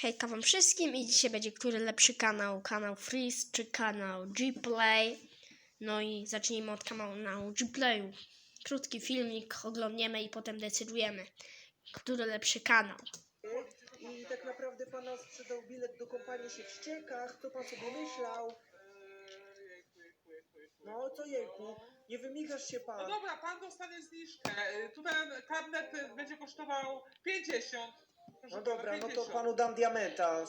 Hejka wam wszystkim i dzisiaj będzie który lepszy kanał, kanał Freeze czy kanał Gplay. No i zacznijmy od kanału Gplayu. Krótki filmik, oglądniemy i potem decydujemy, który lepszy kanał. I tak naprawdę pan nam sprzedał bilet do kąpania się w ściekach. Co pan sobie myślał? No, co jejku? Nie wymigasz się No pan. dobra, pan dostanie zniżkę. Y, Tutaj karnet y, będzie kosztował 50. No dobra, no to 50. panu dam diamenta. S-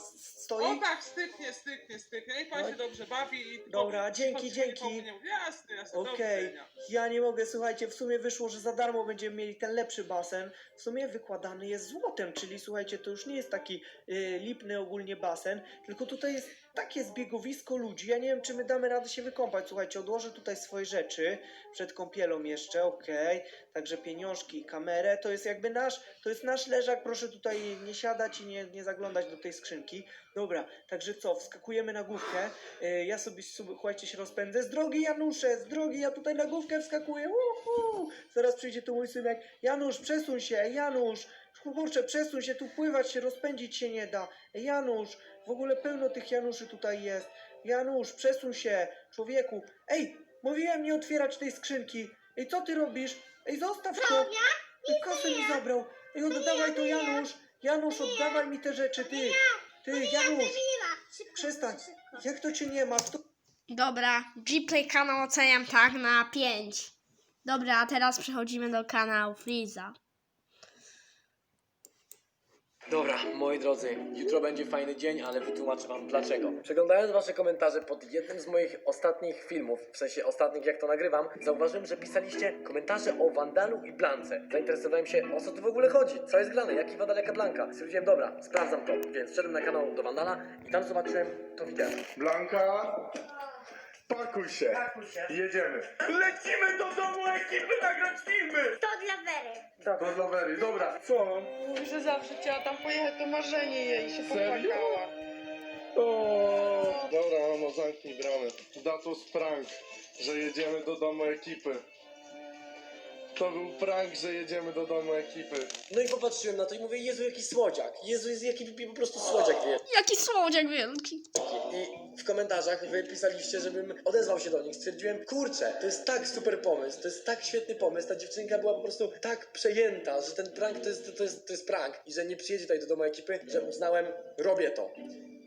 O Stoi? tak, styknie, styknie, styknie. I pan No. się dobrze bawi. I Dobra, nic dzięki, dzięki. nie. Jasne, jasne. do Okej, widzenia. ja nie mogę, słuchajcie, w sumie wyszło, że za darmo będziemy mieli ten lepszy basen. W sumie wykładany jest złotem, czyli słuchajcie, to już nie jest taki y, lipny ogólnie basen, tylko tutaj jest takie zbiegowisko ludzi. Ja nie wiem, czy my damy radę się wykąpać. Słuchajcie, odłożę tutaj swoje rzeczy przed kąpielą jeszcze, okej. Także pieniążki i kamerę, to jest jakby nasz, to jest nasz leżak, proszę tutaj nie siadać i nie, nie zaglądać do tej skrzynki. Dobra, także co, wskakujemy na główkę. Y, Ja sobie, słuchajcie, się rozpędzę. Z drogi Janusze, z drogi, ja tutaj na główkę wskakuję. Uhu! Zaraz przyjdzie tu mój synek. Janusz, przesuń się, Ej, Janusz. Kurczę, przesuń się, tu pływać się, rozpędzić się nie da. Janusz, w ogóle pełno tych Januszy tutaj jest. Janusz, przesuń się, człowieku. Ej, mówiłem nie otwierać tej skrzynki. Ej, co ty robisz? Ej, zostaw to. Ej, kasę mi zabrał. Ej, oddawaj to, Janusz. Janusz, oddawaj mi te rzeczy, ty. Ty, Janusz. Przestań. Jak to cię nie ma? Kto... Dobra, Gplay kanał oceniam tak na 5. Dobra, a teraz przechodzimy do kanału Freeza. Dobra, moi drodzy, jutro będzie fajny dzień, ale wytłumaczę wam dlaczego. Przeglądając wasze komentarze pod jednym z moich ostatnich filmów, w sensie ostatnich jak to nagrywam, zauważyłem, że pisaliście komentarze o Wandalu i Blance. Zainteresowałem się, o co tu w ogóle chodzi, co jest grane, jaki Wandal, jaka Blanka. Stwierdziłem, dobra, sprawdzam to, więc wszedłem na kanał do Wandala i tam zobaczyłem to wideo. Blanka, pakuj się. Jedziemy. Lecimy do domu ekipy nagrać filmy. To dla Wery. Do Lowery, dobra. Co? Mówi, że zawsze chciała tam pojechać, to marzenie jej i się Serio? popłakała. O, dobra, mamo, zamknij bramę. That was prank, że jedziemy do domu ekipy. To był prank, że jedziemy do domu ekipy. No i popatrzyłem na to i mówię, Jezu, jaki słodziak. Jezu, jest jaki po prostu słodziak wie. Jaki słodziak wielki. I w komentarzach wy pisaliście, żebym odezwał się do nich. Stwierdziłem, kurczę, to jest tak super pomysł, to jest tak świetny pomysł. Ta dziewczynka była po prostu tak przejęta, że ten prank to jest, to jest, to jest prank i że nie przyjedzie tutaj do domu ekipy, że uznałem, robię to.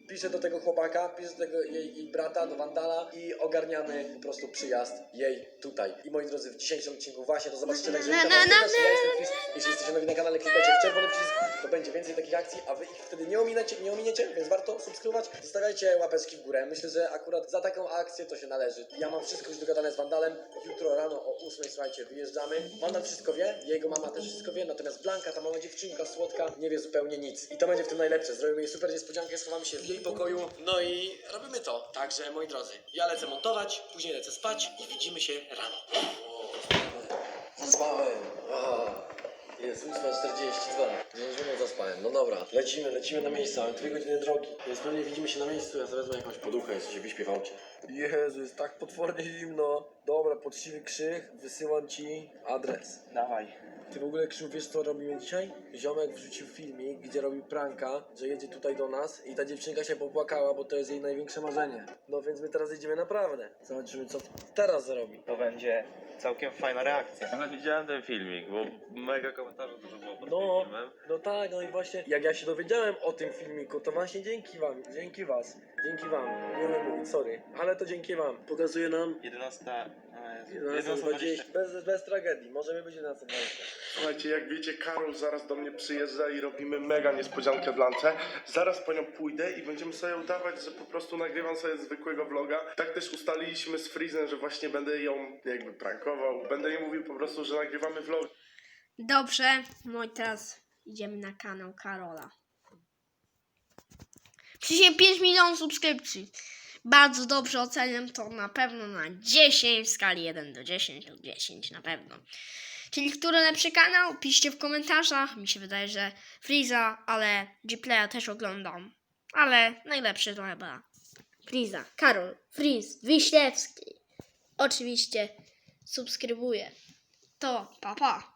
Piszę do tego chłopaka, piszę do tego jej, jej brata, do Wandala i ogarniamy po prostu przyjazd jej tutaj. I moi drodzy, w dzisiejszym odcinku właśnie to zobaczycie tak, że Na, na, na, jestem Chris. Jeśli jesteście nowi na kanale, klikajcie w czerwony przycisk, to będzie więcej takich akcji, a wy ich wtedy nie ominiecie, nie ominiecie, więc warto subskrybować. Zostawiajcie łapeczki w górę. Myślę, że akurat za taką akcję to się należy. Ja mam wszystko już dogadane z Wandalem. Jutro rano o 8, słuchajcie, wyjeżdżamy. Wandal wszystko wie, jego mama też wszystko wie, natomiast Blanka, ta mała dziewczynka słodka, nie wie zupełnie nic. I to będzie w tym najlepsze. Zrobimy jej super niespodziankę, schowamy się w jej pokoju. No i robimy to. Także, moi drodzy, ja lecę montować, później lecę spać i widzimy się rano. Zaspałem. O, Jest 8.42. Zdążyłem, zaspałem. No dobra, lecimy, lecimy na miejsce. Mamy dwie godziny drogi. Więc pewnie widzimy się na miejscu. Ja sobie wezmę jakąś poduchę, jeszcze się wyśpię w aucie. Jezu, jest tak potwornie zimno. Dobra, poczciwy krzyk, wysyłam ci adres. Dawaj. Ty w ogóle Krzył, wiesz co robimy dzisiaj? Ziomek wrzucił filmik, gdzie robił pranka, że jedzie tutaj do nas i ta dziewczynka się popłakała, bo to jest jej największe marzenie. No więc my teraz jedziemy naprawdę. Zobaczymy co teraz zrobi. to będzie całkiem fajna reakcja. Ja widziałem ten filmik, bo mega komentarzy dużo było pod No, tym filmem. no tak, no i właśnie jak ja się dowiedziałem o tym filmiku, to właśnie dzięki wam, dzięki was, dzięki wam, nie umiem mówić, sorry, ale to dzięki wam. Pokazuje nam 11, 11.20, bez, bez tragedii, możemy być 11.20. Słuchajcie, jak wiecie, Karol zaraz do mnie przyjeżdża i robimy mega niespodziankę Blance. Zaraz po nią pójdę i będziemy sobie udawać, że po prostu nagrywam sobie zwykłego vloga. Tak też ustaliliśmy z Freezem, że właśnie będę ją jakby prankował. Będę jej mówił po prostu, że nagrywamy vlog. Dobrze, no i teraz idziemy na kanał Karola. Dzisiaj 5 milionów subskrypcji. Bardzo dobrze oceniam to na pewno na 10 w skali 1 do 10 to 10 na pewno. Czyli który lepszy kanał? Piszcie w komentarzach. Mi się wydaje, że Freeza, ale Gplaya też oglądam. Ale najlepszy to chyba Freeza, Karol, Freeze, Wiśniewski. Oczywiście subskrybuję. To, pa pa.